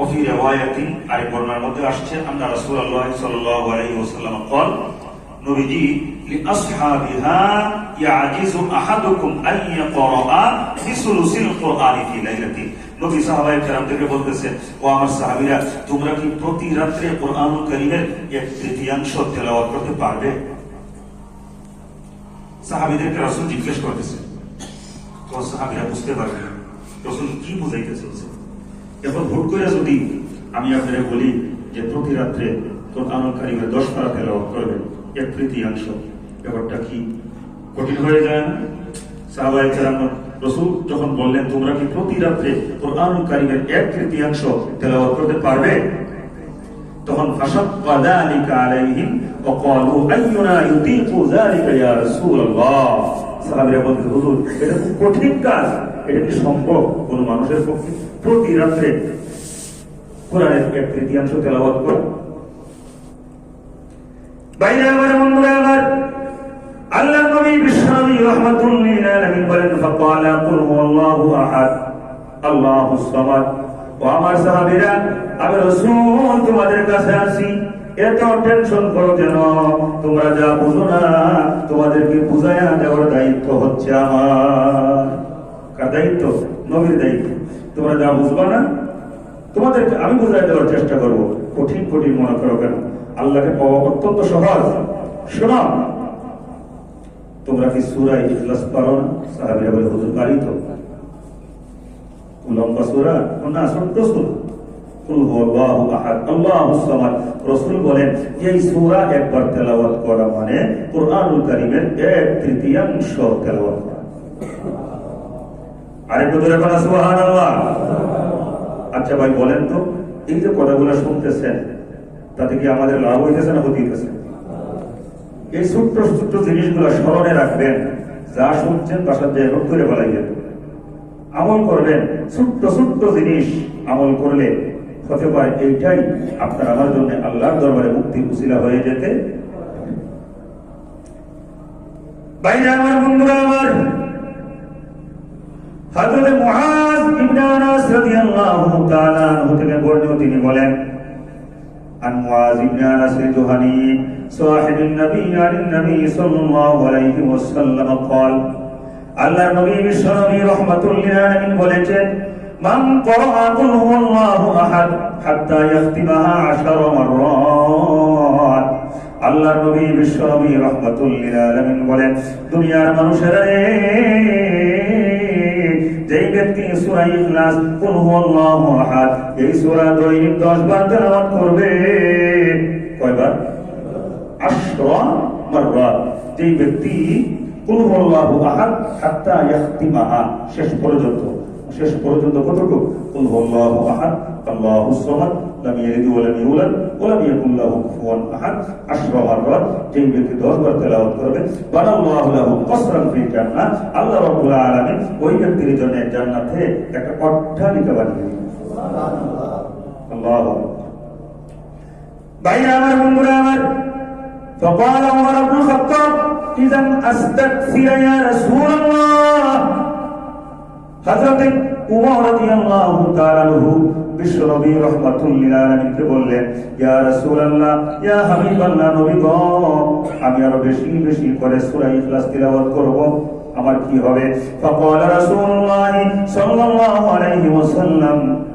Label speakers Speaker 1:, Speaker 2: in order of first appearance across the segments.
Speaker 1: وفي رواية আরেক বর্ণনার মধ্যে আসছে আন্না রাসূলুল্লাহ সাল্লাল্লাহু আলাইহি ওয়াসাল্লাম قال নবীজি لأصحابها يعجز أحدكم أن يقرأ بثلث القرآن في ليلة নবী সাহাবায়ে কেরামদেরকে বলতেছেন ও আমার সাহাবীরা তোমরা কি প্রতি রাত্রে কোরআনুল কারীমের এক তৃতীয়াংশ তেলাওয়াত করতে পারবে সাহাবীদেরকে রাসূল জিজ্ঞেস করতেছেন তো সাহাবীরা বুঝতে পারবে না। রাসূল কি বুঝাইতে চলছে এখন হুট করে যদি আমি আপনাদের বলি যে প্রতি রাত্রে কোরআনুল দশ পারা তেলাওয়াত করবেন এক তৃতীয়াংশ ব্যাপারটা কি কঠিন হয়ে যায় না? সাহাবায়ে কেরাম রসুল যখন বললেন, তোমরা কি প্রতি রাত্রে কারীমের এক তৃতীয়াংশ করতে পারবে? তখন আলাইহিম আইয়ুনা ইয়া রাসূলুল্লাহ? সাহাবীরা হুজুর, এটা খুব কঠিন কাজ। এটা কি সম্ভব? কোন মানুষের পক্ষে? প্রতি রাত্রে কোরআনের এক তৃতীয়াংশ তেলাওয়াত করা। বাইরে আমার বন্ধুরা আমার আল্লাহ নবী বিশ্বনবী রহমাতুল লিল আলামিন বলেন, ফাকালা কুল হুয়াল্লাহু আহাদ সামাদ। ও আমার সাহাবীরা, আমি রাসূল, তোমাদের কাছে আসি এত টেনশন করো কেন? তোমরা যা বুঝো না, তোমাদেরকে বুঝায়া দেওয়ার দায়িত্ব হচ্ছে আমার। দায়িত্ব, নবীর দায়িত্ব। তোমরা যা বুঝবা না, তোমাদেরকে আমি বুঝাই দেওয়ার চেষ্টা করব। কঠিন কঠিন মনে করো কেন? আল্লাহকে পাওয়া অত্যন্ত সহজ। শোনো, তোমরা কি সুরাই ইখলাস পারো না? সাহাবীরা বলে, হুজুর, পারি লম্বা সুরা? না ছোট্ট সুরা রাসূল। এই সূরা একবার তেলাওয়াত করা মানে কোরআনুল এক তৃতীয়াংশ তেলাওয়াত করা। আরেকটু ধরে বলা, সুবহানাল্লাহ। আচ্ছা ভাই, বলেন তো, এই যে কথাগুলো শুনতেছেন, তাতে কি আমাদের লাভ হইতেছে না হইতেছে? এই ছোট্ট ছোট্ট জিনিসগুলো স্মরণে রাখবেন, যা শুনছেন তার সাথে নোট করে বলাইবেন আমল করবেন, ছোট্ট ছোট্ট জিনিস আমল করলে হতে পারে এইটাই আপনার আমার জন্য আল্লাহর দরবারে মুক্তির উসিলা হয়ে যেতে বাইরে আমার বন্ধুরা আমার হযরত মুআজ ইবনে আনাস রাদিয়াল্লাহু তাআলা আনহু থেকে বর্ণিত তিনি বলেন عن معاذ بن انس الجهني صاحب النبي عن النبي صلى الله عليه وسلم قال আল্লাহ নবী বিশ্বনবী রহমাতুল্লিল আলামিন বলেছেন মান ক্বারা কুল হুয়াল্লাহু আহাদ হাত্তা ইয়াখতিমাহা 10 মাররাত আল্লাহ নবী বিশ্বনবী রহমাতুল্লিল আলামিন বলেন দুনিয়ার মানুষেরা রে যেই ব্যক্তি সূরা ইখলাস, কুল হুয়াল্লাহু আহাদ, এই সূরা দৈনিক 10 বার তেলাওয়াত করবে। কয়বার? আশরা মাররাত যেই ব্যক্তি কুল হুয়াল্লাহু আহাদ, হাত্তা ইয়াখতিমাহা, শেষ পর্যন্ত। শেষ পর্যন্ত কতটুকু কুল হুয়াল্লাহু আহাদ আল্লাহুস সামাদ লাম ইয়ালিদ ওয়া লাম ইউলাদ ওয়া লাম ইয়াকুল লাহু কুফুয়ান আহাদ আশরা মাররাত যেই ব্যক্তি 10 বার তেলাওয়াত করবে বানাল্লাহু লাহু কসরান ফিল জান্নাহ আল্লাহ রাব্বুল আলামিন ওই ব্যক্তির জন্য জান্নাতে একটা অট্টালিকা বানিয়ে দিবেন সুবহানাল্লাহ আল্লাহু বাইরে আমার বন্ধুরা আমার فقال عمر بن الخطاب اذا استكثر يا رسول الله হাজরতে ইয়া রাসূলুল্লাহ, ইয়া আমি আরও বেশি বেশি করে সূরা ইখলাস তিলাওয়াত করব। আমার কি হবে? ফাকাল রাসূলুল্লাহ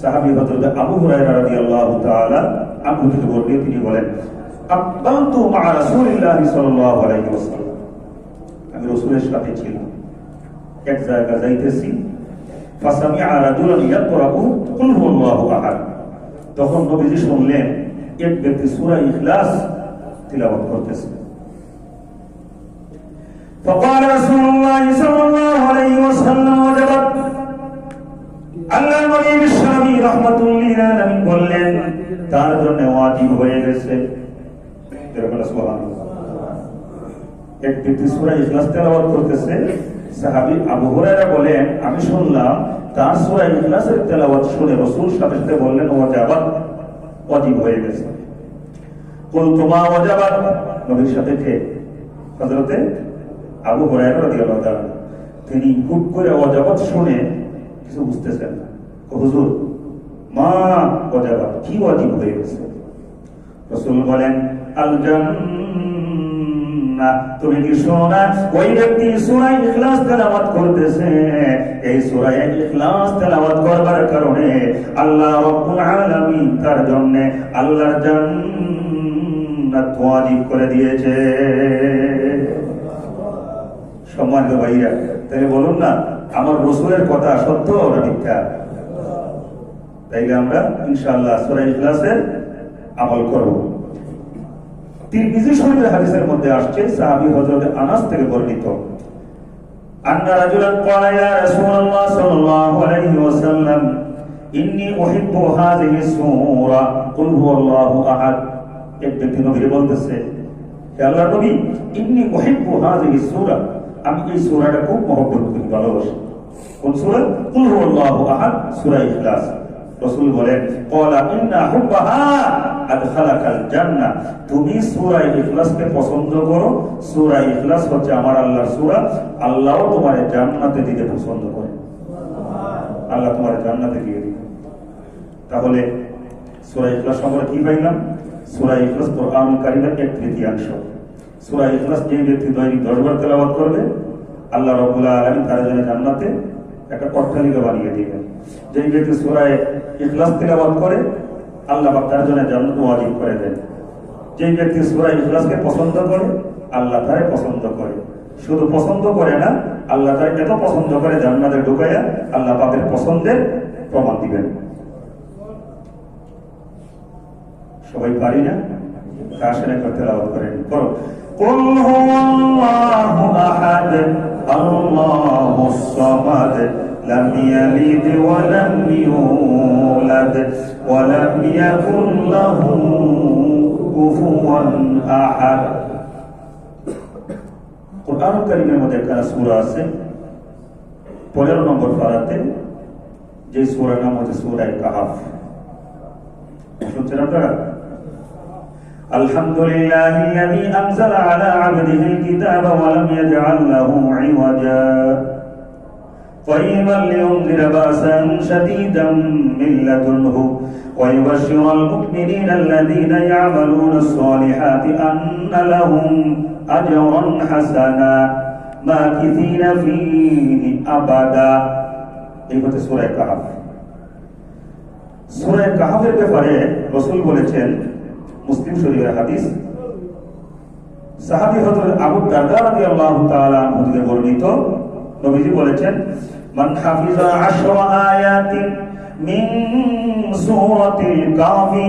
Speaker 1: সাহাবী হযরত আবু হুরায়রা রাদিয়াল্লাহু তাআলা আবু থেকে বর্ণিত তিনি বলেন আব্বালতু মা রাসূলিল্লাহি সাল্লাল্লাহু আলাইহি ওয়াসাল্লাম আমি রাসূলের সাথে ছিলাম এক জায়গায় যাইতেছি ফাসামিআ রাজুলান ইয়াকরাউ কুল হুয়াল্লাহু আহাদ তখন নবীজি শুনলেন এক ব্যক্তি সূরা ইখলাস তিলাওয়াত করতেছে فقال رسول الله صلى الله عليه وسلم وجبت আল্লাহ নবী বিশ্বনবী রহমাতুল্লিল আলামিন বললেন, তার জন্য ওয়াজিব হয়ে গেছে। এরকম সুবহানাল্লাহ। এক ব্যক্তি সূরা ইখলাস তেলাওয়াত করতেছে। সাহাবী আবু হুরায়রা বলেন, আমি শুনলাম তার সূরা ইখলাসের তেলাওয়াত শুনে রাসূল সাথে সাথে বললেন, ওয়াজাবাত, ওয়াজিব হয়ে গেছে। কুলতু মা ওয়াজাবাত। নবীর সাথে কে? হযরতে আবু হুরায়রা রাদিয়াল্লাহু তাআলা। তিনি খুব করে ওয়াজাবাত শুনে কিছু বুঝতেছেন না। হুজুর, মা ওয়াজাবাত কি ওয়াজিব হয়ে গেছে? রাসূল বলেন আল তুমি কি ওই ব্যক্তি ইখলাস তেলাওয়াত করতেছে। এই সূরা ইখলাস তেলাওয়াত করবার কারণে আল্লাহ রাব্বুল আলামিন তার জন্য আল্লাহর জান্নাত ওয়াজিব করে দিয়েছে। সম্মানিত ভাইরা তাই বলুন না, আমার রসুলের কথা সত্য না মিথ্যা? তাইলে আমরা ইনশাআল্লাহ সূরা ইখলাসের আমল করব। তিরমিজি শরীফের হাদিসের মধ্যে আসছে, সাহাবী হযরত আনাস থেকে বর্ণিত। আন্না রাজুলান ক্বালা ইয়া রাসূলুল্লাহ সাল্লাল্লাহু আলাইহি ওয়াসাল্লাম, ইন্নী উহিব্বু হাযিহি সূরা, কুল হুয়াল্লাহু আহাদ। এক ব্যক্তি বলতেছে, হে আল্লাহর নবী উহিব্বু হাযিহি সূরা। আমি এই সুরাটা খুব মহব্বত করি, ভালোবাসি। কোন সূরা? কুল হুয়াল্লাহু আহাদ, সূরা ইখলাস। রাসূল বলেন, ক্বালা ইন্না হুব্বাহা আদখালাকাল জান্নাহ। তুমি সূরা ইখলাসকে পছন্দ করো। সূরা ইখলাস হচ্ছে আমার আল্লাহর সূরা। আল্লাহও তোমার জান্নাতে দিতে পছন্দ করে। আল্লাহ তোমার জান্নাতে দিয়ে দিবে। তাহলে সূরা ইখলাস আমরা কি পাইলাম সূরা ইখলাস কোরআনুল কারীমের এক তৃতীয়াংশ। সূরা ইখলাস যে ব্যক্তি দৈনিক 10 বার তেলাওয়াত করবে, আল্লাহ রাব্বুল আলামিন তার জন্য জান্নাতে একটা অট্টালিকা বানিয়ে দিবেন। যে ব্যক্তি সূরা ইখলাস তেলাওয়াত করে, আল্লাহ পাক তার জন্য জান্নাত ওয়াজিব করে দেন। যে ব্যক্তি সূরা ইখলাসকে পছন্দ করে, আল্লাহ তারে পছন্দ করে। শুধু পছন্দ করে না, আল্লাহ তার এত পছন্দ করে জান্নাতে ঢুকাইয়া আল্লাহ পাকের পছন্দের প্রমাণ দিবেন। সবাই পারি না? কাশের একটা তেলাওয়াত করেন। করো قل هو الله أحد الله الصمد لم يلد ولم يولد ولم يكن له كفوا أحد কোরআন কারিমের মধ্যে একটা সূরা আছে পনেরো নম্বর পারাতে যে সূরা নাম হচ্ছে সূরায়ে কাহাফ শুনছেন আপনারা الحمد لله الذي أنزل على عبده الكتاب ولم يجعل له عوجا قيما لينذر بأسا شديدا من لدنه ويبشر المؤمنين الذين يعملون الصالحات أن لهم أجرا حسنا ماكثين فيه أبدا এই হচ্ছে সুরায় কাহাফ সুরায় কাহাফের ব্যাপারে রসুল বলেছেন মুসলিম শরীফের হাদিস। সাহাবি হজর আবু দারদা রাদিয়াল্লাহু তাআলা থেকে বর্ণিত। নবীজি বলেছেন, মান হাফিজা আশরা আয়াতিন মিন সূরাতিল কাফি